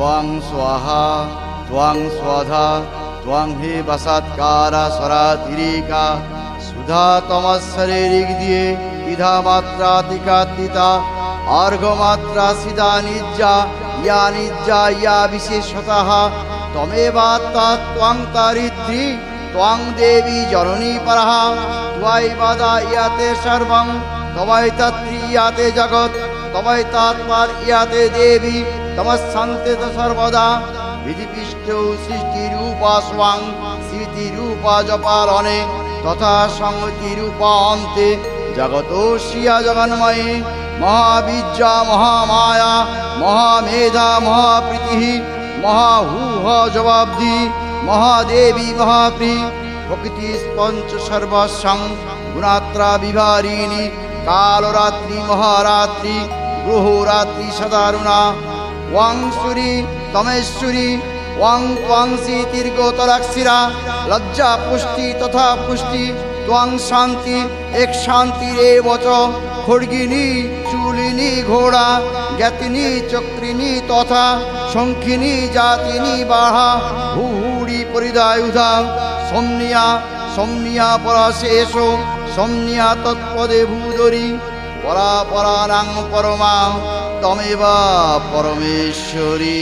त्वां स्वाहा त्वां स्वधा त्वां हि বসাৎকারা সরাতিরিকা সুধা তমস্বরে ঋগ দিয়ে দ্বিধা মাত্রা তিকাত্মিতা অর্ঘমাত্রা সিদা নিজ্জা ইয়া নিজ্জা ইয়া বিশেষতঃ তমেবাত্মা ত্বং তারিদ্রি ত্বং দেবী জননী পরহ ত্বয়ি বাদা ইয়াতে সর্বং তবৈ তত্রি ইয়াতে জগৎ তবৈ তাৎপার ইয়াতে দেবী তমস্থান্তে ত সর্বদা বিধিপিষ্ট সৃষ্টিরূপা স্বাং স্মৃতিরূপা জপালনে তথা সংহতিরূপা অন্তে জগতোষিয়া জগন্ময়ী মহাবীর্যা মহামায়া মহামেধা মহাপ্রীতি মহাহূহ জবাব্দি মহাদেবী মহাপ্রী প্রকৃতি পঞ্চ সর্বসং গুণাত্রা বিভারিণী কালরাত্রি মহারাত্রি গ্রহরাত্রি সদারুণা ওয়াং সুরি তমেশ্বরী, ওয়াং ত্বাংসি দীর্ঘতরাক্ষিরা লজ্জা পুষ্টি তথা পুষ্টি, ত্বাং শান্তি, এক শান্তি রে বচ, খড়গিনী, চুলিনী ঘোড়া, জ্ঞাতিনী, চক্রিনী তথা শঙ্খিনী, জাতিনী বাহা হুহুড়ি পরিদায়ুধা সমনিয়া সমনিয়া পরাশেষ সমনিয়া তৎপদে ভূদরি পরা পরানাং পরমা তমেবা পরমেশ্বরী।